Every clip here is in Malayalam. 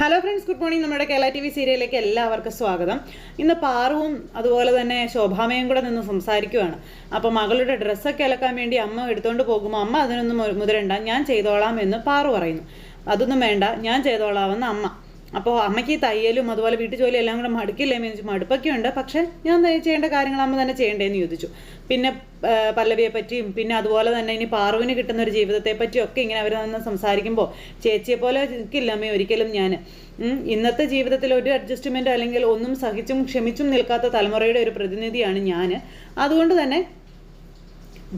ഹലോ ഫ്രണ്ട്സ് ഗുഡ് മോർണിംഗ് നമ്മുടെ കേരള ടി വി സീരിയലിലേക്ക് എല്ലാവർക്കും സ്വാഗതം. ഇന്ന് പാറുവും അതുപോലെ തന്നെ ശോഭാമയും കൂടെ നിന്ന് സംസാരിക്കുവാണ്. അപ്പോൾ മകളുടെ ഡ്രസ്സൊക്കെ അലക്കാൻ വേണ്ടി അമ്മ എടുത്തുകൊണ്ട് പോകുമ്പോൾ അമ്മ അതിനൊന്നും മുതിരണ്ട ഞാൻ ചെയ്തോളാം എന്ന് പാറു പറയുന്നു. അതൊന്നും വേണ്ട. ഞാൻ ചെയ്തോളാമെന്ന് അമ്മ. അപ്പോൾ അമ്മയ്ക്ക് തയ്യലും അതുപോലെ വീട്ടു ജോലി എല്ലാം കൂടെ മടുക്കില്ലേ എന്ന് ചോദിച്ചു. മടുപ്പൊക്കെ ഉണ്ട്. പക്ഷേ ഞാൻ ചെയ്യേണ്ട കാര്യങ്ങൾ അമ്മ തന്നെ ചെയ്യണ്ടേന്ന് ചോദിച്ചു. പിന്നെ പല്ലവിയെ പറ്റിയും പിന്നെ അതുപോലെ തന്നെ ഇനി പാറുവിന് കിട്ടുന്ന ഒരു ജീവിതത്തെ പറ്റിയും ഒക്കെ ഇങ്ങനെ അവർ നിന്ന് സംസാരിക്കുമ്പോൾ ചേച്ചിയെ പോലെ നിൽക്കില്ല അമ്മ ഒരിക്കലും ഞാൻ ഇന്നത്തെ ജീവിതത്തിൽ ഒരു അഡ്ജസ്റ്റ്മെന്റ് അല്ലെങ്കിൽ ഒന്നും സഹിച്ചും ക്ഷമിച്ചും നിൽക്കാത്ത തലമുറയുടെ ഒരു പ്രതിനിധിയാണ് ഞാൻ അതുകൊണ്ട് തന്നെ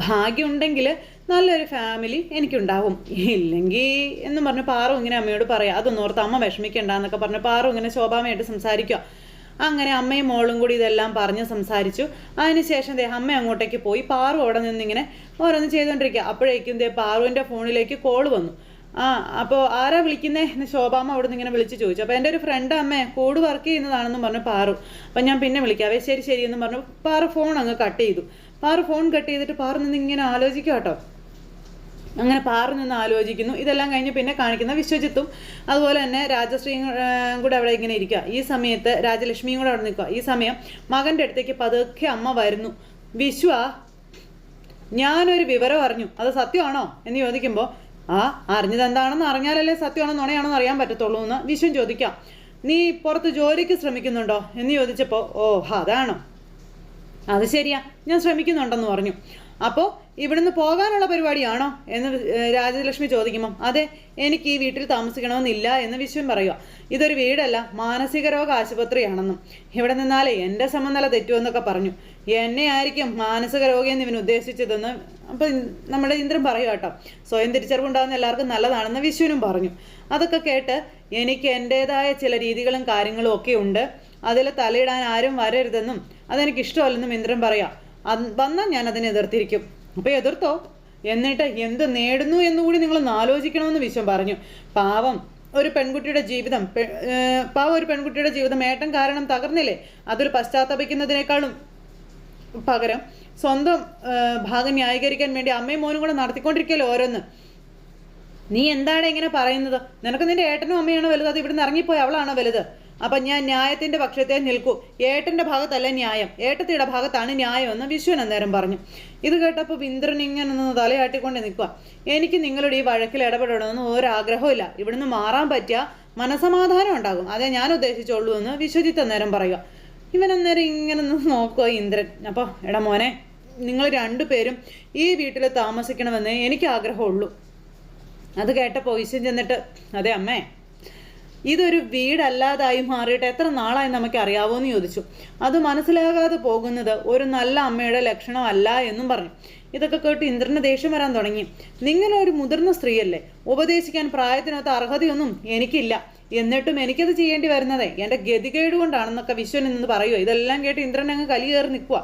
ഭാഗ്യമുണ്ടെങ്കിൽ നല്ലൊരു ഫാമിലി എനിക്കുണ്ടാവും. ഇല്ലെങ്കിൽ എന്ന് പറഞ്ഞ് പാറു ഇങ്ങനെ അമ്മയോട് പറയാം അതൊന്നും ഓർത്ത് അമ്മ വിഷമിക്കണ്ട എന്നൊക്കെ പറഞ്ഞ് പാറു ഇങ്ങനെ ശോഭാമയായിട്ട് സംസാരിക്കുക അങ്ങനെ അമ്മയും മോളും കൂടി ഇതെല്ലാം പറഞ്ഞ് സംസാരിച്ചു. അതിനുശേഷം ദേ അമ്മ അങ്ങോട്ടേക്ക് പോയി പാറു അവിടെ നിന്നിങ്ങനെ ഓരോന്ന് ചെയ്തുകൊണ്ടിരിക്കുക അപ്പോഴേക്കും ദേ പാറുവിന്റെ ഫോണിലേക്ക് കോൾ വന്നു. ആ അപ്പോൾ ആരാ വിളിക്കുന്നേ എന്ന് ശോഭാമ്മ അവിടെ നിന്ന് ഇങ്ങനെ വിളിച്ച് ചോദിച്ചു. അപ്പോൾ എന്റെ ഒരു ഫ്രണ്ട് അമ്മേ കൂട് വർക്ക് ചെയ്യുന്നതാണെന്നും പറഞ്ഞു പാറു. അപ്പം ഞാൻ പിന്നെ വിളിക്കാവേ ശരി ശരി എന്ന് പറഞ്ഞു പാറു ഫോൺ അങ്ങ് കട്ട് ചെയ്തു. പാറു ഫോൺ കട്ട് ചെയ്തിട്ട് പാറു നിന്ന് ഇങ്ങനെ ആലോചിക്കാം കേട്ടോ അങ്ങനെ പാറു നിന്ന് ആലോചിക്കുന്നു. ഇതെല്ലാം കഴിഞ്ഞ് പിന്നെ കാണിക്കുന്ന വിശ്വജിത്തും അതുപോലെ തന്നെ രാജശ്രീയും കൂടെ അവിടെ ഇങ്ങനെ ഇരിക്കുക ഈ സമയത്ത് രാജലക്ഷ്മിയും കൂടെ അവിടെ നിൽക്കുക ഈ സമയം മകന്റെ അടുത്തേക്ക് പതുക്കെ അമ്മ വരുന്നു. വിശ്വ ഞാനൊരു വിവരം അറിഞ്ഞു. അത് സത്യമാണോ? എന്ന് ചോദിക്കുമ്പോൾ ആ അറിഞ്ഞത് എന്താണെന്ന് അറിഞ്ഞാലല്ലേ സത്യമാണോ നുണയാണോ അറിയാൻ പറ്റത്തുള്ളൂ എന്ന് വിശ്വം ചോദിക്കാം. നീ പുറത്ത് ജോലിക്ക് ശ്രമിക്കുന്നുണ്ടോ? എന്ന് ചോദിച്ചപ്പോൾ ഓ അതാണോ. അത് ശരിയാ. ഞാൻ ശ്രമിക്കുന്നുണ്ടെന്ന് പറഞ്ഞു. അപ്പോൾ ഇവിടുന്ന് പോകാനുള്ള പരിപാടിയാണോ എന്ന് രാജലക്ഷ്മി ചോദിക്കുമ്പം അതെ എനിക്ക് ഈ വീട്ടിൽ താമസിക്കണമെന്നില്ല എന്ന് വിശ്വം പറയുക. ഇതൊരു വീടല്ല മാനസിക രോഗ ആശുപത്രിയാണെന്നും ഇവിടെ നിന്നാലേ എന്റെ സമനില തെറ്റുമെന്നൊക്കെ പറഞ്ഞു. എന്നെ ആയിരിക്കും മാനസിക രോഗിയെന്ന് ഇവൻ ഉദ്ദേശിച്ചതെന്ന് അപ്പം നമ്മുടെ ഇന്ദ്രൻ പറയുക കേട്ടോ. സ്വയം തിരിച്ചറിവുണ്ടാകുന്ന എല്ലാവർക്കും നല്ലതാണെന്ന് വിശ്വനും പറഞ്ഞു. അതൊക്കെ കേട്ട് എനിക്ക് എന്റേതായ ചില രീതികളും കാര്യങ്ങളും ഒക്കെ ഉണ്ട്. അതിൽ തലയിടാൻ ആരും വരരുതെന്നും അതെനിക്ക് ഇഷ്ടമല്ലെന്നും ഇന്ദ്രൻ പറയാം. വന്നാൽ ഞാൻ അതിനെ എതിർത്തിരിക്കും. അപ്പോൾ എതിർത്തോ? എന്നിട്ട് എന്ത് നേടുന്നു എന്നുകൂടി നിങ്ങൾ ആലോചിക്കണമെന്ന് വിശ്വം പറഞ്ഞു. പാവം ഒരു പെൺകുട്ടിയുടെ ജീവിതം പാവം ഒരു പെൺകുട്ടിയുടെ ജീവിതം ഏട്ടൻ കാരണം തകർന്നില്ലേ? അതൊരു പശ്ചാത്തപിക്കുന്നതിനേക്കാളും പകരം സ്വന്തം ഭാഗം ന്യായീകരിക്കാൻ വേണ്ടി അമ്മയും മോനും കൂടെ നടത്തിക്കൊണ്ടിരിക്കല്ലോ ഓരോന്ന്? നീ എന്താണ് ഇങ്ങനെ പറയുന്നത്? നിനക്ക് നിന്റെ ഏട്ടനും അമ്മയാണോ വലുത്? അത് ഇവിടുന്ന് ഇറങ്ങിപ്പോയി അവളാണോ വലുത്? അപ്പൊ ഞാൻ ന്യായത്തിന്റെ പക്ഷത്തെ നിൽക്കും. ഏട്ടന്റെ ഭാഗത്തല്ല ന്യായം. ഏട്ടത്തിയുടെ ഭാഗത്താണ് ന്യായം എന്ന് വിശ്വൻ അന്നേരം പറഞ്ഞു. ഇത് കേട്ടപ്പോൾ ഇന്ദ്രൻ ഇങ്ങനെ നിന്ന് തലയാട്ടിക്കൊണ്ട് നിൽക്കുക എനിക്ക് നിങ്ങളുടെ ഈ വഴക്കിൽ ഇടപെടണമെന്ന് ഒരാഗ്രഹമില്ല ഇവിടുന്ന് മാറാൻ പറ്റിയ മനസമാധാനം ഉണ്ടാകും. അതേ ഞാൻ ഉദ്ദേശിച്ചുള്ളൂ എന്ന് വിശ്വജിത്ത് അന്നേരം പറയുക ഇവൻ അന്നേരം ഇങ്ങനെ നിന്ന് നോക്കുക ഇന്ദ്രൻ. അപ്പോൾ എടാ മോനെ നിങ്ങൾ രണ്ടുപേരും ഈ വീട്ടിൽ താമസിക്കണമെന്ന് എനിക്ക് ആഗ്രഹമുള്ളൂ. അത് കേട്ടപ്പോൾ ഈശ്വൻ ചെന്നിട്ട് അതെ അമ്മേ ഇതൊരു വീടല്ലാതായി മാറിയിട്ട് എത്ര നാളായി നമുക്ക് അറിയാവോ എന്ന് ചോദിച്ചു. അത് മനസ്സിലാകാതെ പോകുന്നത് ഒരു നല്ല അമ്മയുടെ ലക്ഷണമല്ല എന്നും പറഞ്ഞു. ഇതൊക്കെ കേട്ട് ഇന്ദ്രന് ദേഷ്യം വരാൻ തുടങ്ങി. നിങ്ങൾ നിങ്ങളൊരു മുതിർന്ന സ്ത്രീയല്ലേ? ഉപദേശിക്കാൻ പ്രായത്തിനകത്ത് അർഹതയൊന്നും എനിക്കില്ല. എന്നിട്ടും എനിക്കത് ചെയ്യേണ്ടി വരുന്നത്. എന്റെ ഗതികേട് കൊണ്ടാണെന്നൊക്കെ വിശ്വൻ നിന്ന് പറയുമോ ഇതെല്ലാം കേട്ട് ഇന്ദ്രൻ അങ്ങ് കലി കയറി നിൽക്കുക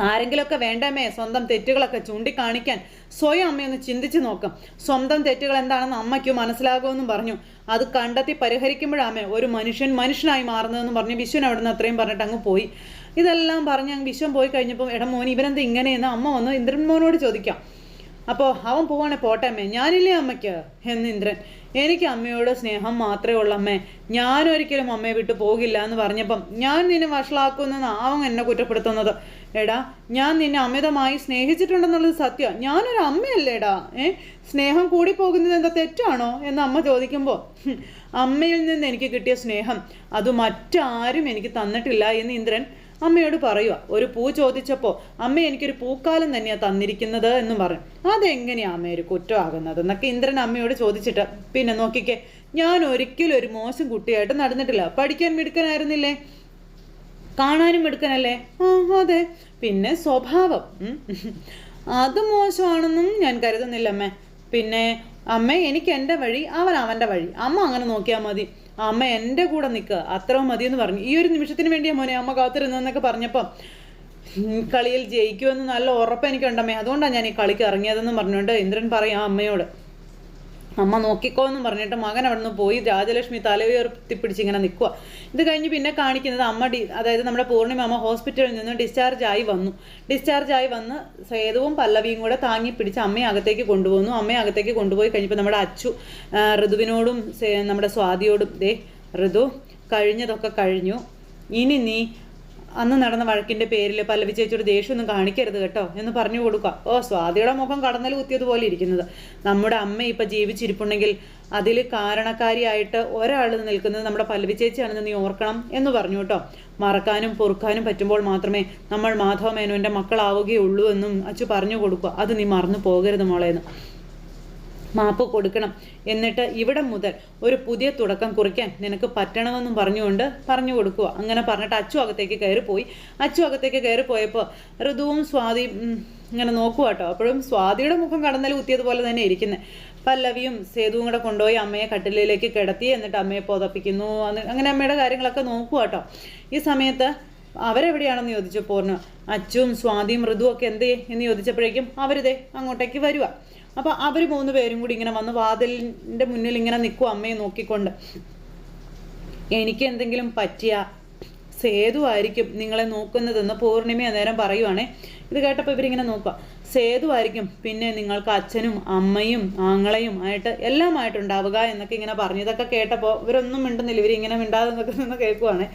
ആരെങ്കിലുമൊക്കെ വേണ്ടമേ? സ്വന്തം തെറ്റുകളൊക്കെ ചൂണ്ടിക്കാണിക്കാൻ. സ്വയം അമ്മയൊന്ന് ചിന്തിച്ചു നോക്കാം. സ്വന്തം തെറ്റുകൾ എന്താണെന്ന് അമ്മയ്ക്ക് മനസ്സിലാകുമെന്നും പറഞ്ഞു. അത് കണ്ടെത്തി പരിഹരിക്കുമ്പോഴാമേ ഒരു മനുഷ്യൻ മനുഷ്യനായി മാറുന്നതെന്ന് പറഞ്ഞു. വിശ്വൻ അവിടുന്ന് അത്രയും പറഞ്ഞിട്ട് അങ്ങ് പോയി. ഇതെല്ലാം പറഞ്ഞ് അങ്ങ് വിശ്വം പോയി കഴിഞ്ഞപ്പോൾ എടാ മോൻ ഇവനെന്താ ഇങ്ങനെയെന്ന് അമ്മ വന്ന് ഇന്ദ്രൻ മോനോട് ചോദിക്കാം. അപ്പോൾ അവൻ പോവാണെ പോട്ടെ അമ്മേ ഞാനില്ലേ അമ്മയ്ക്ക്? എന്ന് ഇന്ദ്രൻ എനിക്ക് അമ്മയോട് സ്നേഹം മാത്രമേ ഉള്ളൂ അമ്മേ. ഞാനൊരിക്കലും അമ്മയെ വിട്ടു പോകില്ല എന്ന് പറഞ്ഞപ്പം ഞാൻ നിന്നെ വഷളാക്കുന്നെന്ന് നാവം എന്നെ കുറ്റപ്പെടുത്തുന്നത്. എടാ ഞാൻ നിന്നെ അമിതമായി സ്നേഹിച്ചിട്ടുണ്ടെന്നുള്ളത് സത്യം. ഞാനൊരു അമ്മയല്ലേടാ ഏ? സ്നേഹം കൂടി പോകുന്നത് എന്താ തെറ്റാണോ എന്ന് അമ്മ ചോദിക്കുമ്പോൾ അമ്മയിൽ നിന്ന് എനിക്ക് കിട്ടിയ സ്നേഹം അത് മറ്റാരും എനിക്ക് തന്നിട്ടില്ല എന്ന് ഇന്ദ്രൻ അമ്മയോട് പറയുക ഒരു പൂ ചോദിച്ചപ്പോൾ അമ്മ എനിക്കൊരു പൂക്കാലം തന്നെയാണ് തന്നിരിക്കുന്നത് എന്നും പറഞ്ഞു അതെങ്ങനെയാണ് അമ്മ ഒരു കുറ്റമാകുന്നത്? എന്നൊക്കെ ഇന്ദ്രൻ അമ്മയോട് ചോദിച്ചിട്ട് പിന്നെ നോക്കിക്കേ ഞാൻ ഒരിക്കലും ഒരു മോശം കുട്ടിയായിട്ട് നടന്നിട്ടില്ല. പഠിക്കാൻ മിടുക്കനായിരുന്നില്ലേ? കാണാനും മിടുക്കനല്ലേ? ആ അതെ. പിന്നെ സ്വഭാവം. അത് മോശമാണെന്നും ഞാൻ കരുതുന്നില്ല അമ്മേ. പിന്നെ അമ്മ എനിക്ക് എന്റെ വഴി അവൻ അവന്റെ വഴി. അമ്മ അങ്ങനെ നോക്കിയാൽ മതി. അമ്മ എന്റെ കൂടെ നിൽക്കുക അത്രയും മതി എന്ന് പറഞ്ഞു. ഈ ഒരു നിമിഷത്തിന് വേണ്ടിയാ മോനെ അമ്മ കാത്തിരുന്നതെന്നൊക്കെ പറഞ്ഞപ്പം കളിയിൽ ജയിക്കുമെന്ന് നല്ല ഉറപ്പ് എനിക്കുണ്ടമ്മേ അതുകൊണ്ടാണ് ഞാൻ ഈ കളിക്ക് ഇറങ്ങിയതെന്ന് പറഞ്ഞുകൊണ്ട് ഇന്ദ്രൻ പറയാം അമ്മയോട്. അമ്മ നോക്കിക്കോ എന്നും പറഞ്ഞിട്ട് മകൻ അവിടെ നിന്ന് പോയി രാജലക്ഷ്മി തല ഉയർത്തിപ്പിടിച്ച് ഇങ്ങനെ നിൽക്കുക ഇത് കഴിഞ്ഞ് പിന്നെ കാണിക്കുന്നത് അമ്മ ഡി അതായത് നമ്മുടെ പൂർണിമ അമ്മ ഹോസ്പിറ്റലിൽ നിന്ന് ഡിസ്ചാർജ് ആയി വന്നു. ഡിസ്ചാർജ് ആയി വന്ന് സേതുവും പല്ലവിയും കൂടെ താങ്ങി പിടിച്ച് അമ്മയെ അകത്തേക്ക് കൊണ്ടുപോകുന്നു അമ്മയെ അകത്തേക്ക് കൊണ്ടുപോയി കഴിഞ്ഞപ്പോൾ നമ്മുടെ അച്ചു ഋതുവിനോടും നമ്മുടെ സ്വാതിയോടും ദേ ഋതു കഴിഞ്ഞതൊക്കെ കഴിഞ്ഞു. ഇനി നീ അന്ന് നടന്ന വഴക്കിന്റെ പേരിൽ പല്ലവി ചേച്ചിയുടെ ദേഷ്യമൊന്നും കാണിക്കരുത് കേട്ടോ എന്ന് പറഞ്ഞു കൊടുക്കുക. ഓ സ്വാതിയുടെ മുഖം കടന്നൽ കുത്തിയതുപോലെ ഇരിക്കുന്നത്. നമ്മുടെ അമ്മ ഇപ്പം ജീവിച്ചിരിപ്പുണ്ടെങ്കിൽ അതിൽ കാരണക്കാരിയായിട്ട് ഒരാൾ നിൽക്കുന്നത് നമ്മുടെ പല്ലവി ചേച്ചിയാണെന്ന് നീ ഓർക്കണം എന്ന് പറഞ്ഞു കേട്ടോ. മറക്കാനും പൊറുക്കാനും പറ്റുമ്പോൾ മാത്രമേ നമ്മൾ മാധവ മേനോന്റെ മക്കളാവുകയുള്ളൂ എന്നും അച്ചു പറഞ്ഞു കൊടുക്കുക. അത് നീ മറന്നു പോകരുത് മോളേന്ന് മാപ്പ് കൊടുക്കണം. എന്നിട്ട് ഇവിടെ മുതൽ ഒരു പുതിയ തുടക്കം കുറിക്കാൻ നിനക്ക് പറ്റണമെന്നും പറഞ്ഞുകൊണ്ട് പറഞ്ഞു കൊടുക്കുക. അങ്ങനെ പറഞ്ഞിട്ട് അച്ചു അകത്തേക്ക് കയറി പോയി അച്ചു അകത്തേക്ക് കയറി പോയപ്പോൾ ഋതുവും സ്വാതി ഇങ്ങനെ നോക്കുക കേട്ടോ. അപ്പോഴും സ്വാതിയുടെ മുഖം കടന്നൽ കുത്തിയതുപോലെ തന്നെ ഇരിക്കുന്നത് പല്ലവിയും സേതുവും കൂടെ കൊണ്ടുപോയി അമ്മയെ കട്ടിലിലേക്ക് കിടത്തി എന്നിട്ട് അമ്മയെ പുതപ്പിക്കുന്നു. അങ്ങനെ അമ്മയുടെ കാര്യങ്ങളൊക്കെ നോക്കുക കേട്ടോ. ഈ സമയത്ത് അവരെവിടെയാണെന്ന് ചോദിച്ചപ്പോൾ അച്ചും സ്വാതിയും ഋതുവും ഒക്കെ എന്തേ എന്ന് ചോദിച്ചപ്പോഴേക്കും അവരിതേ അങ്ങോട്ടേക്ക് വരുക അപ്പോൾ അവർ മൂന്ന് പേരും കൂടി ഇങ്ങനെ വന്ന് വാതിലിന്റെ മുന്നിൽ ഇങ്ങനെ നിൽക്കും അമ്മയെ നോക്കിക്കൊണ്ട്. എനിക്ക് എന്തെങ്കിലും പറ്റിയ? സേതു ആയിരിക്കും നിങ്ങളെ നോക്കുന്നതെന്ന് പൂർണിമ നേരം പറയുവാണേ. ഇത് കേട്ടപ്പോൾ ഇവരിങ്ങനെ നോക്കുക. സേതു ആയിരിക്കും പിന്നെ നിങ്ങൾക്ക് അച്ഛനും അമ്മയും ആങ്ങളയും ആയിട്ട് എല്ലാമായിട്ടുണ്ടാവുക എന്നൊക്കെ ഇങ്ങനെ പറഞ്ഞു. ഇതൊക്കെ കേട്ടപ്പോൾ ഇവരൊന്നും മിണ്ടുന്നില്ല. ഇവരിങ്ങനെ മിണ്ടാതെ നിൽക്കുന്ന കേൾക്കുവാണ്.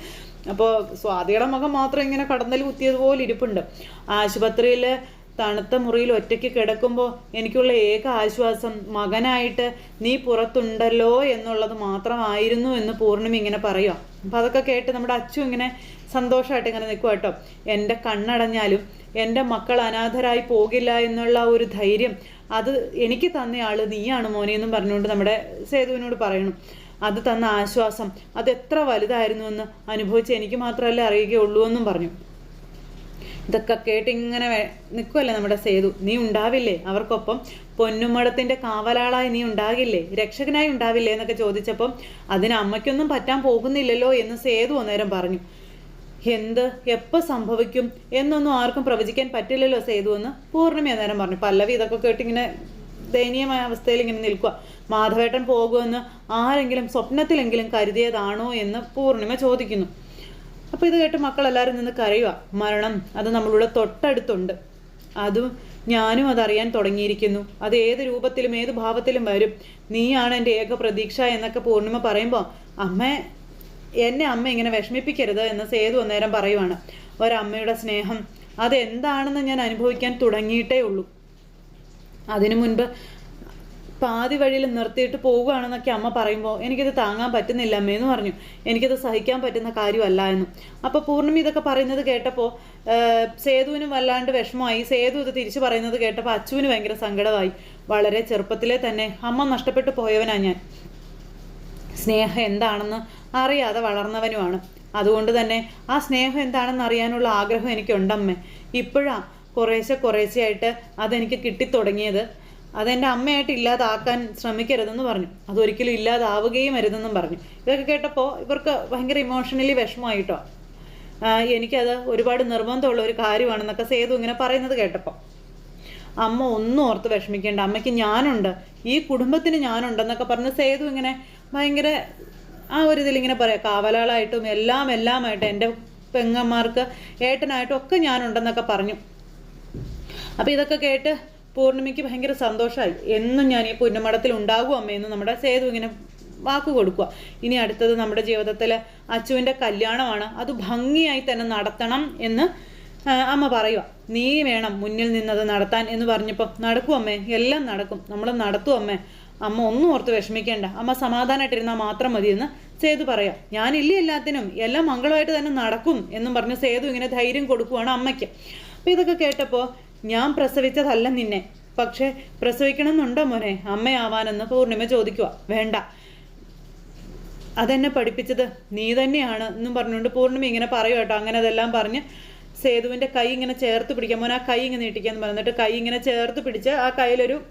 അപ്പോൾ സ്വാതിയുടെ മുഖം മാത്രം ഇങ്ങനെ കടന്നൽ കുത്തിയതുപോലെ ഇരിപ്പുണ്ട്. ആശുപത്രിയിൽ തണുത്ത മുറിയിൽ ഒറ്റയ്ക്ക് കിടക്കുമ്പോൾ എനിക്കുള്ള ഏക ആശ്വാസം മകനായിട്ട് നീ പുറത്തുണ്ടല്ലോ എന്നുള്ളത് മാത്രമായിരുന്നു എന്ന് പൂർണിമ ഇങ്ങനെ പറയുക അപ്പോൾ അതൊക്കെ കേട്ട് നമ്മുടെ അച്ചു ഇങ്ങനെ സന്തോഷമായിട്ട് ഇങ്ങനെ നിൽക്കുക കേട്ടോ. എന്റെ കണ്ണടഞ്ഞാലും എന്റെ മക്കൾ അനാഥരായി പോകില്ല എന്നുള്ള ഒരു ധൈര്യം അത് എനിക്ക് തന്ന ആൾ നീയാണ് മോനെ എന്നും പറഞ്ഞുകൊണ്ട് നമ്മുടെ സേതുവിനോട് പറയണം. അത് തന്ന ആശ്വാസം അത് എത്ര വലുതായിരുന്നു എന്ന് അനുഭവിച്ച് എനിക്ക് മാത്രമല്ലേ അറിയുകയുള്ളൂ എന്നും പറഞ്ഞു. ഇതൊക്കെ കേട്ട് ഇങ്ങനെ നിൽക്കുമല്ലേ നമ്മുടെ സേതു? നീ ഉണ്ടാവില്ലേ? അവർക്കൊപ്പം പൊന്നുമടത്തിന്റെ കാവലാളായി നീ ഉണ്ടാകില്ലേ? രക്ഷകനായി ഉണ്ടാവില്ലേ എന്നൊക്കെ ചോദിച്ചപ്പം അതിന് അമ്മയ്ക്കൊന്നും പറ്റാൻ പോകുന്നില്ലല്ലോ എന്ന് സേതു അന്നേരം പറഞ്ഞു. എന്ത്? എപ്പോൾ സംഭവിക്കും? എന്നൊന്നും ആർക്കും പ്രവചിക്കാൻ പറ്റില്ലല്ലോ സേതു എന്ന് പൂർണിമ അന്നേരം പറഞ്ഞു. പല്ലവി ഇതൊക്കെ കേട്ട് ഇങ്ങനെ ദയനീയമായ അവസ്ഥയിൽ ഇങ്ങനെ നിൽക്കുക മാധവേട്ടൻ പോകുമെന്ന് ആരെങ്കിലും സ്വപ്നത്തിലെങ്കിലും കരുതിയതാണോ? എന്ന് പൂർണിമ ചോദിക്കുന്നു. അപ്പോൾ ഇത് കേട്ട് മക്കളെല്ലാവരും നിന്ന് കരയുക മരണം അത് നമ്മളുടെ തൊട്ടടുത്തുണ്ട്. അതും ഞാനും അതറിയാൻ തുടങ്ങിയിരിക്കുന്നു. അത് ഏത് രൂപത്തിലും ഏത് ഭാവത്തിലും വരും. നീയാണ് എന്റെ ഏക പ്രതീക്ഷ എന്നൊക്കെ പൂർണിമ പറയുമ്പോൾ അമ്മ എന്നെ അമ്മ ഇങ്ങനെ വിഷമിപ്പിക്കരുത് എന്ന് സേതു അന്നേരം പറയുവാണ്. ഒരമ്മയുടെ സ്നേഹം അതെന്താണെന്ന് ഞാൻ അനുഭവിക്കാൻ തുടങ്ങിയിട്ടേ ഉള്ളൂ. അതിനു മുൻപ് പാതി വഴിയിൽ നിർത്തിയിട്ട് പോവുകയാണെന്നൊക്കെ അമ്മ പറയുമ്പോൾ എനിക്കിത് താങ്ങാൻ പറ്റുന്നില്ല അമ്മയെന്ന് പറഞ്ഞു. എനിക്കിത് സഹിക്കാൻ പറ്റുന്ന കാര്യമല്ല എന്ന്. അപ്പോൾ പൂർണിമ ഇതൊക്കെ പറയുന്നത് കേട്ടപ്പോൾ സേതുവിനും വല്ലാണ്ട് വിഷമമായി. സേതു ഇത് തിരിച്ചു പറയുന്നത് കേട്ടപ്പോൾ അച്ചുവിന് ഭയങ്കര സങ്കടമായി. വളരെ ചെറുപ്പത്തിലെ തന്നെ അമ്മ നഷ്ടപ്പെട്ടു പോയവനാ ഞാൻ. സ്നേഹം എന്താണെന്ന് അറിയാതെ വളർന്നവനുമാണ്. അതുകൊണ്ട് തന്നെ ആ സ്നേഹം എന്താണെന്ന് അറിയാനുള്ള ആഗ്രഹം എനിക്കുണ്ടമ്മേ. ഇപ്പോഴാ കുറേശ്ശെ കുറേശ്ശെ കുറേശ്ശെയായിട്ട് അതെനിക്ക് കിട്ടിത്തുടങ്ങിയത്. അതെന്റെ അമ്മയായിട്ട് ഇല്ലാതാക്കാൻ ശ്രമിക്കരുതെന്ന് പറഞ്ഞു. അതൊരിക്കലും ഇല്ലാതാവുകയും അരുതെന്നും പറഞ്ഞു. ഇതൊക്കെ കേട്ടപ്പോൾ ഇവർക്ക് ഭയങ്കര ഇമോഷണലി വിഷമമായിട്ടോ? എനിക്കത് ഒരുപാട് നിർബന്ധമുള്ള ഒരു കാര്യമാണെന്നൊക്കെ സേതു ഇങ്ങനെ പറയുന്നത് കേട്ടപ്പോൾ അമ്മ ഒന്നും ഓർത്ത് വിഷമിക്കേണ്ട. അമ്മയ്ക്ക് ഞാനുണ്ട്. ഈ കുടുംബത്തിന് ഞാനുണ്ടെന്നൊക്കെ പറഞ്ഞ് സേതു ഇങ്ങനെ ഭയങ്കര ആ ഒരു ഇതിലിങ്ങനെ പറയാം. കാവലാളായിട്ടും എല്ലാം എല്ലാമായിട്ട് എന്റെ പെങ്ങന്മാർക്ക് ഏട്ടനായിട്ടും ഒക്കെ ഞാനുണ്ടെന്നൊക്കെ പറഞ്ഞു. അപ്പോൾ ഇതൊക്കെ കേട്ട് പൂർണിമയ്ക്ക് ഭയങ്കര സന്തോഷമായി എന്നും ഞാൻ ഈ പുന്നമടത്തിൽ ഉണ്ടാകും അമ്മയെന്ന് നമ്മുടെ സേതു ഇങ്ങനെ വാക്ക് കൊടുക്കുക. ഇനി അടുത്തത് നമ്മുടെ ജീവിതത്തിൽ അച്ചുവിന്റെ കല്യാണമാണ്. അത് ഭംഗിയായി തന്നെ നടത്തണം എന്ന് അമ്മ പറയുക. നീ വേണം മുന്നിൽ നിന്നത് നടത്താൻ എന്ന് പറഞ്ഞപ്പോൾ നടക്കും അമ്മേ എല്ലാം നടക്കും. നമ്മൾ നടത്തും അമ്മേ. അമ്മ ഒന്നും ഓർത്ത് വിഷമിക്കേണ്ട. അമ്മ സമാധാനമായിട്ടിരുന്നാൽ മാത്രം മതിയെന്ന് സേതു പറയാം. ഞാനില്ല എല്ലാത്തിനും. എല്ലാം മംഗളമായിട്ട് തന്നെ നടക്കും എന്നും പറഞ്ഞ് സേതു ഇങ്ങനെ ധൈര്യം കൊടുക്കുവാണ് അമ്മയ്ക്ക്. അപ്പോൾ ഇതൊക്കെ കേട്ടപ്പോൾ ഞാൻ പ്രസവിച്ചതല്ല നിന്നെ. പക്ഷേ പ്രസവിക്കണം എന്നുണ്ടോ മോനെ? അമ്മയാവാനെന്ന് പൂർണിമ ചോദിക്കുക വേണ്ട. അതെന്നെ പഠിപ്പിച്ചത്. നീ തന്നെയാണ് എന്നും പറഞ്ഞുകൊണ്ട് പൂർണിമ ഇങ്ങനെ പറയും കേട്ടോ. അങ്ങനെ അതെല്ലാം പറഞ്ഞ് സേതുവിന്റെ കൈ ഇങ്ങനെ ചേർത്ത് പിടിക്കാൻ മോനെ ആ കൈ ഇങ്ങനെ നീട്ടിക്കാന്ന് പറഞ്ഞിട്ട് കൈ ഇങ്ങനെ ചേർത്ത് പിടിച്ച് ആ കയ്യിലൊരു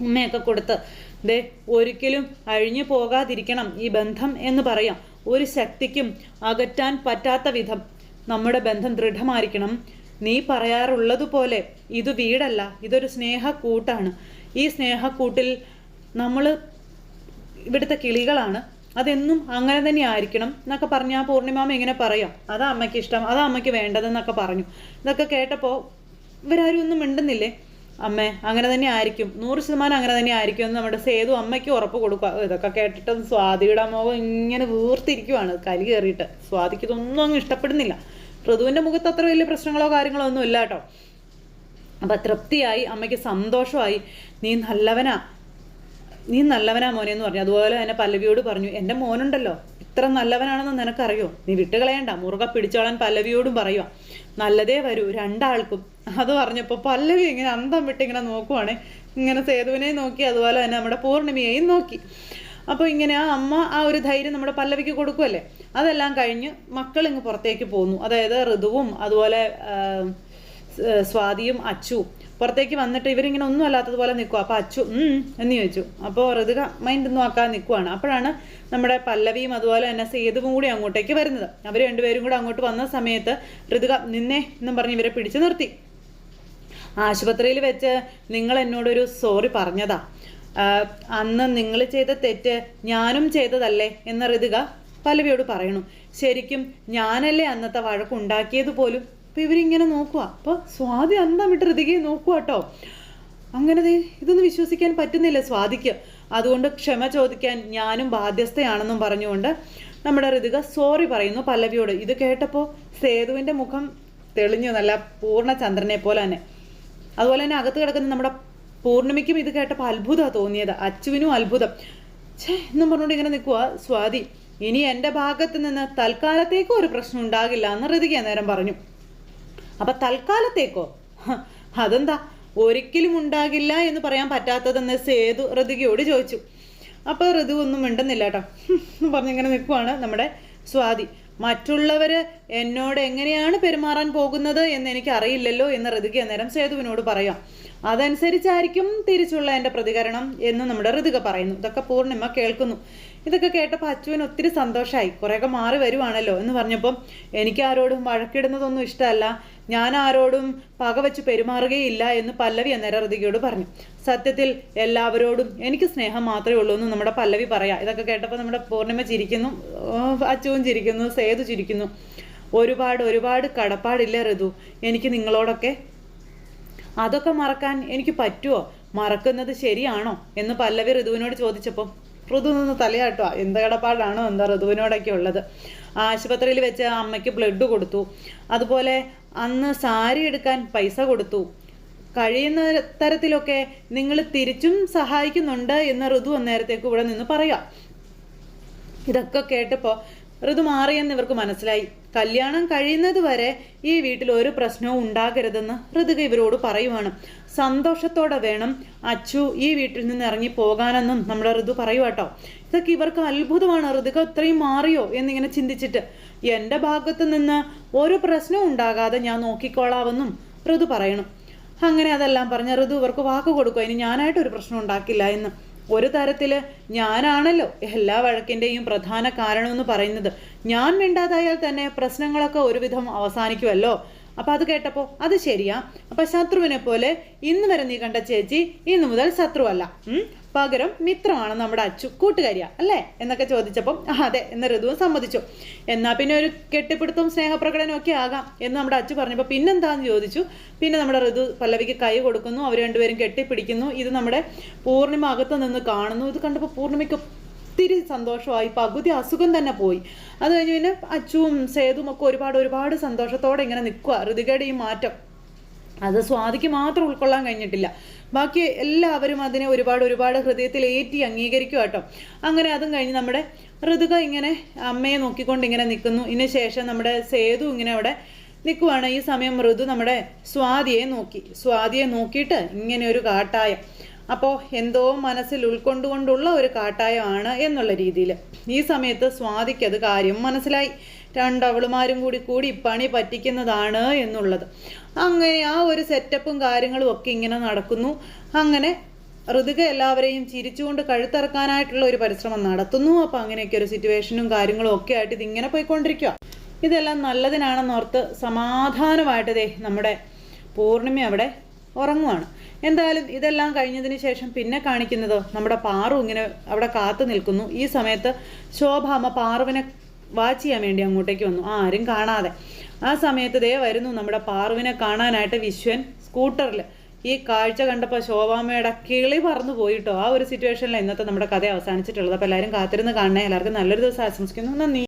ഉമ്മയൊക്കെ കൊടുത്ത് ദേ ഒരിക്കലും അഴിഞ്ഞു പോകാതിരിക്കണം ഈ ബന്ധം എന്ന് പറയാം. ഒരു ശക്തിക്കും അകറ്റാൻ പറ്റാത്ത വിധം നമ്മുടെ ബന്ധം ദൃഢമായിരിക്കണം. നീ പറയാറുള്ളതുപോലെ ഇത് വീടല്ല ഇതൊരു സ്നേഹക്കൂട്ടാണ്. ഈ സ്നേഹക്കൂട്ടിൽ നമ്മൾ ഇവിടുത്തെ കിളികളാണ്. അതെന്നും അങ്ങനെ തന്നെ ആയിരിക്കണം എന്നൊക്കെ പറഞ്ഞ് ആ പൂർണിമാമ ഇങ്ങനെ പറയാം. അതാ അമ്മയ്ക്ക് ഇഷ്ടം അതാ അമ്മയ്ക്ക് വേണ്ടതെന്നൊക്കെ പറഞ്ഞു. ഇതൊക്കെ കേട്ടപ്പോൾ ഇവരാരും ഒന്നും മിണ്ടുന്നില്ലേ? അമ്മേ അങ്ങനെ തന്നെ ആയിരിക്കും. നൂറ് ശതമാനം അങ്ങനെ തന്നെ ആയിരിക്കും എന്ന് നമ്മുടെ സേതു അമ്മയ്ക്ക് ഉറപ്പ് കൊടുക്കുക. ഇതൊക്കെ കേട്ടിട്ട് സ്വാതിയുടെ മുഖം ഇങ്ങനെ വീർത്തിരിക്കുവാണ്. കലി കയറിയിട്ട്. സ്വാതിക്ക് ഇതൊന്നും അങ്ങ് ഇഷ്ടപ്പെടുന്നില്ല. ഋതുവിന്റെ മുഖത്ത് അത്ര വലിയ പ്രശ്നങ്ങളോ കാര്യങ്ങളോ ഒന്നും ഇല്ല കേട്ടോ. അപ്പം തൃപ്തിയായി അമ്മയ്ക്ക് സന്തോഷമായി. നീ നല്ലവനാ. നീ നല്ലവനാ മോനെ എന്ന് പറഞ്ഞു. അതുപോലെ തന്നെ പല്ലവിയോട് പറഞ്ഞു എന്റെ മോനുണ്ടല്ലോ. ഇത്ര നല്ലവനാണെന്ന് നിനക്കറിയോ? നീ വിട്ടുകളയണ്ട. മുറുക പിടിച്ചോളാൻ പല്ലവിയോടും പറയുക നല്ലതേ വരൂ രണ്ടാൾക്കും. അത് പറഞ്ഞപ്പോൾ പല്ലവി ഇങ്ങനെ അന്തം വിട്ട് ഇങ്ങനെ നോക്കുവാണേ. ഇങ്ങനെ സേതുവിനെയും നോക്കി അതുപോലെ തന്നെ നമ്മുടെ പൂർണിമയെയും നോക്കി. അപ്പോൾ ഇങ്ങനെ ആ അമ്മ ആ ഒരു ധൈര്യം നമ്മുടെ പല്ലവിക്ക് കൊടുക്കുമല്ലേ അതെല്ലാം കഴിഞ്ഞ് മക്കൾ ഇങ്ങ് പുറത്തേക്ക് പോന്നു. അതായത് ഋതുവും അതുപോലെ സ്വാതിയും അച്ചു പുറത്തേക്ക് വന്നിട്ട് ഇവരിങ്ങനെ ഒന്നും അല്ലാത്തതുപോലെ നിൽക്കുക അപ്പോൾ അച്ചു എന്ന് ചോദിച്ചു. അപ്പോൾ ഋതുക മൈൻഡ് ഒന്നും ആക്കാൻ നിൽക്കുവാണ്. അപ്പോഴാണ് നമ്മുടെ പല്ലവിയും അതുപോലെ തന്നെ സേതുവും കൂടി അങ്ങോട്ടേക്ക് വരുന്നത്. അവർ രണ്ടുപേരും കൂടി അങ്ങോട്ട് വന്ന സമയത്ത് ഋതുക നിന്നേ എന്നും പറഞ്ഞ് ഇവരെ പിടിച്ചു നിർത്തി. ആശുപത്രിയിൽ വെച്ച് നിങ്ങൾ എന്നോടൊരു സോറി പറഞ്ഞതാ. അന്ന് നിങ്ങൾ ചെയ്ത തെറ്റ് ഞാനും ചെയ്തതല്ലേ എന്ന ഋതുക പല്ലവിയോട് പറയണു. ശരിക്കും ഞാനല്ലേ അന്നത്തെ വഴക്കുണ്ടാക്കിയത് പോലും? അപ്പം ഇവരിങ്ങനെ നോക്കുക. അപ്പോൾ സ്വാതി അന്തം വിട്ട് ഋതികയെ നോക്കുക കേട്ടോ. അങ്ങനെ ഇതൊന്നും വിശ്വസിക്കാൻ പറ്റുന്നില്ല സ്വാതിക്ക്. അതുകൊണ്ട് ക്ഷമ ചോദിക്കാൻ ഞാനും ബാധ്യസ്ഥയാണെന്നും പറഞ്ഞുകൊണ്ട് നമ്മുടെ ഋതിക സോറി പറയുന്നു പല്ലവിയോട്. ഇത് കേട്ടപ്പോൾ സേതുവിന്റെ മുഖം തെളിഞ്ഞു. നല്ല പൂർണ ചന്ദ്രനെ പോലെ തന്നെ. അതുപോലെ തന്നെ അകത്ത് കിടക്കുന്ന നമ്മുടെ പൂർണിമയ്ക്കും ഇത് കേട്ടപ്പോൾ അത്ഭുതമാണ് തോന്നിയത്. അച്ചുവിനും അത്ഭുതം. ഛേ എന്നും പറഞ്ഞുകൊണ്ട് ഇങ്ങനെ നിൽക്കുക സ്വാതി. ഇനി എന്റെ ഭാഗത്ത് നിന്ന് തൽക്കാലത്തേക്കോ ഒരു പ്രശ്നം ഉണ്ടാകില്ല എന്ന് ഋതിക നേരം പറഞ്ഞു. അപ്പൊ തൽക്കാലത്തേക്കോ? അതെന്താ? ഒരിക്കലും ഉണ്ടാകില്ല എന്ന് പറയാൻ പറ്റാത്തതെന്ന് സേതു ഋതികയോട് ചോദിച്ചു. അപ്പോൾ ഋതു ഒന്നും മിണ്ടുന്നില്ല കേട്ടോ. എന്ന് പറഞ്ഞിങ്ങനെ നിൽക്കുവാണ് നമ്മുടെ സ്വാതി. മറ്റുള്ളവര് എന്നോട് എങ്ങനെയാണ് പെരുമാറാൻ പോകുന്നത് എന്ന് അറിയില്ലല്ലോ എന്ന് ഋതിക അന്നേരം സേതുവിനോട് പറയാം. അതനുസരിച്ചായിരിക്കും തിരിച്ചുള്ള എന്റെ പ്രതികരണം എന്ന് നമ്മുടെ ഋതുക പറയുന്നു. ഇതൊക്കെ പൂർണിമ കേൾക്കുന്നു. ഇതൊക്കെ കേട്ടപ്പോൾ അച്ചുവിന് ഒത്തിരി സന്തോഷമായി കുറേയൊക്കെ മാറി വരുവാണല്ലോ എന്ന് പറഞ്ഞപ്പം എനിക്ക് ആരോടും വഴക്കിടുന്നതൊന്നും ഇഷ്ടമല്ല. ഞാൻ ആരോടും പക വെച്ച് പെരുമാറുകയില്ല എന്ന് പല്ലവി അന്നേരം ഋതികയോട് പറഞ്ഞു. സത്യത്തിൽ എല്ലാവരോടും എനിക്ക് സ്നേഹം മാത്രമേ ഉള്ളൂ എന്ന് നമ്മുടെ പല്ലവി പറയാം. ഇതൊക്കെ കേട്ടപ്പോൾ നമ്മുടെ പൂർണിമ ചിരിക്കുന്നു. അച്ചുവും ചിരിക്കുന്നു. സേതു ചിരിക്കുന്നു. ഒരുപാട് ഒരുപാട് കടപ്പാടില്ല ഋതു? എനിക്ക് നിങ്ങളോടൊക്കെ അതൊക്കെ മറക്കാൻ എനിക്ക് പറ്റുമോ മറക്കുന്നത് ശരിയാണോ? എന്ന് പല്ലവി ഋതുവിനോട് ചോദിച്ചപ്പം ഋതു നിന്ന് തലയാട്ടോ എന്ത് കടപ്പാടാണോ എന്താ ഋതുവിനോടൊക്കെ ഉള്ളത്? ആശുപത്രിയിൽ വെച്ച് അമ്മയ്ക്ക് ബ്ലഡ് കൊടുത്തു. അതുപോലെ അന്ന് സാരി എടുക്കാൻ പൈസ കൊടുത്തു. കഴിയുന്ന തരത്തിലൊക്കെ നിങ്ങൾ തിരിച്ചും സഹായിക്കുന്നുണ്ട് എന്ന് ഋതു അന്നേരത്തേക്ക് ഇവിടെ നിന്ന് പറയാം. ഇതൊക്കെ കേട്ടപ്പോൾ ഋതു മാറിയെന്ന് ഇവർക്ക് മനസ്സിലായി. കല്യാണം കഴിയുന്നത് വരെ ഈ വീട്ടിൽ ഒരു പ്രശ്നവും ഉണ്ടാകരുതെന്ന് ഋതുക ഇവരോട് പറയുവാണ്. സന്തോഷത്തോടെ വേണം അച്ചു ഈ വീട്ടിൽ നിന്ന് ഇറങ്ങി പോകാനെന്നും നമ്മുടെ ഋതു പറയുവാട്ടോ ഇതൊക്കെ ഇവർക്ക് അത്ഭുതമാണ്. ഋതുക ഇത്രയും മാറിയോ എന്നിങ്ങനെ ചിന്തിച്ചിട്ട്. എന്റെ ഭാഗത്ത് നിന്ന് ഒരു പ്രശ്നവും ഉണ്ടാകാതെ ഞാൻ നോക്കിക്കോളാവെന്നും ഋതു പറയണം. അങ്ങനെ അതെല്ലാം പറഞ്ഞ ഋതു ഇവർക്ക് വാക്ക് കൊടുക്കുക ഇനി ഞാനായിട്ട് ഒരു പ്രശ്നം ഉണ്ടാക്കില്ല എന്ന്. ഒരു തരത്തിൽ ഞാനാണല്ലോ എല്ലാ വഴക്കിന്റെയും പ്രധാന കാരണമെന്ന് പറയുന്നത്. ഞാൻ മിണ്ടാതായാൽ തന്നെ പ്രശ്നങ്ങളൊക്കെ ഒരുവിധം അവസാനിക്കുമല്ലോ അപ്പം അത് കേട്ടപ്പോൾ അത് ശരിയാ. അപ്പം ശത്രുവിനെ പോലെ ഇന്ന് വരെ നീ കണ്ട ചേച്ചി ഇന്നു മുതൽ ശത്രുവല്ല? പകരം മിത്രമാണ് നമ്മുടെ അച്ചു കൂട്ടുകാരിയ അല്ലേ? എന്നൊക്കെ ചോദിച്ചപ്പം "ആ, അതെ എന്ന് ഋതുവും സമ്മതിച്ചു. എന്നാൽ പിന്നെ ഒരു കെട്ടിപ്പിടുത്തവും സ്നേഹപ്രകടനവും ഒക്കെ ആകാം എന്ന് നമ്മുടെ അച്ചു പറഞ്ഞപ്പോൾ പിന്നെന്താന്ന് ചോദിച്ചു? പിന്നെ നമ്മുടെ ഋതു പല്ലവിക്ക് കൈ കൊടുക്കുന്നു അവർ രണ്ടുപേരും കെട്ടിപ്പിടിക്കുന്നു. ഇത് നമ്മുടെ പൂർണിമ അകത്ത് നിന്ന് കാണുന്നു. ഇത് കണ്ടപ്പോൾ പൂർണിമയ്ക്ക് ഒത്തിരി സന്തോഷമായി പകുതി അസുഖം തന്നെ പോയി. അത് കഴിഞ്ഞ് പിന്നെ അച്ചുവും സേതുവും ഒക്കെ ഒരുപാട് ഒരുപാട് സന്തോഷത്തോടെ ഇങ്ങനെ നിൽക്കുക ഋതികയുടെ ഈ മാറ്റം. അത് സ്വാതിക്ക് മാത്രം ഉൾക്കൊള്ളാൻ കഴിഞ്ഞിട്ടില്ല. ബാക്കി എല്ലാവരും അതിനെ ഒരുപാട് ഒരുപാട് ഹൃദയത്തിൽ ഏറ്റി അംഗീകരിക്കും കേട്ടോ. അങ്ങനെ അതും കഴിഞ്ഞ് നമ്മുടെ ഋതുക ഇങ്ങനെ അമ്മയെ നോക്കിക്കൊണ്ട് ഇങ്ങനെ നിൽക്കുന്നു. ഇതിന് ശേഷം നമ്മുടെ സേതു ഇങ്ങനെ അവിടെ നിൽക്കുവാണ്. ഈ സമയം ഋതു നമ്മുടെ സ്വാതിയെ നോക്കി. സ്വാതിയെ നോക്കിയിട്ട് ഇങ്ങനെ ഒരു കാട്ടായം. അപ്പോൾ എന്തോ മനസ്സിൽ ഉൾക്കൊണ്ടുകൊണ്ടുള്ള ഒരു കാട്ടായമാണ് എന്നുള്ള രീതിയിൽ. ഈ സമയത്ത് സ്വാതിക്കത് കാര്യം മനസ്സിലായി. രണ്ടവളുമാരും കൂടി കൂടി പണി പറ്റിക്കുന്നതാണ് എന്നുള്ളത്. അങ്ങനെ ആ ഒരു സെറ്റപ്പും കാര്യങ്ങളും ഒക്കെ ഇങ്ങനെ നടക്കുന്നു. അങ്ങനെ ഋതുക എല്ലാവരെയും ചിരിച്ചുകൊണ്ട് കഴുത്തിറക്കാനായിട്ടുള്ള ഒരു പരിശ്രമം നടത്തുന്നു. അപ്പോൾ അങ്ങനെയൊക്കെ ഒരു സിറ്റുവേഷനും കാര്യങ്ങളും ഒക്കെ ആയിട്ട് ഇതിങ്ങനെ പോയിക്കൊണ്ടിരിക്കുക ഇതെല്ലാം നല്ലതിനാണെന്നോർത്ത് സമാധാനമായിട്ട് ദേ നമ്മുടെ പൂർണിമ അവിടെ ഉറങ്ങുവാണ്. എന്തായാലും ഇതെല്ലാം കഴിഞ്ഞതിന് ശേഷം പിന്നെ കാണിക്കുന്നത് നമ്മുടെ പാറു ഇങ്ങനെ അവിടെ കാത്തു നിൽക്കുന്നു. ഈ സമയത്ത് ശോഭാമ്മ പാറുവിനെ വാച്ച് ചെയ്യാൻ വേണ്ടി അങ്ങോട്ടേക്ക് വന്നു. ആരും കാണാതെ. ആ സമയത്ത് ദേ വരുന്നു നമ്മുടെ പാറുവിനെ കാണാനായിട്ട് വിശ്വൻ സ്കൂട്ടറിൽ. ഈ കാഴ്ച കണ്ടപ്പോൾ ശോഭാമ്മയുടെ കിളി പറന്നു പോയിട്ടോ ആ ഒരു സിറ്റുവേഷനിൽ ഇന്നത്തെ നമ്മുടെ കഥ അവസാനിച്ചിട്ടുള്ളത്. അപ്പോൾ എല്ലാവരും കാത്തിരുന്ന് കാണണേ. എല്ലാവർക്കും നല്ലൊരു ദിവസം ആശംസിക്കുന്നു. നന്ദി.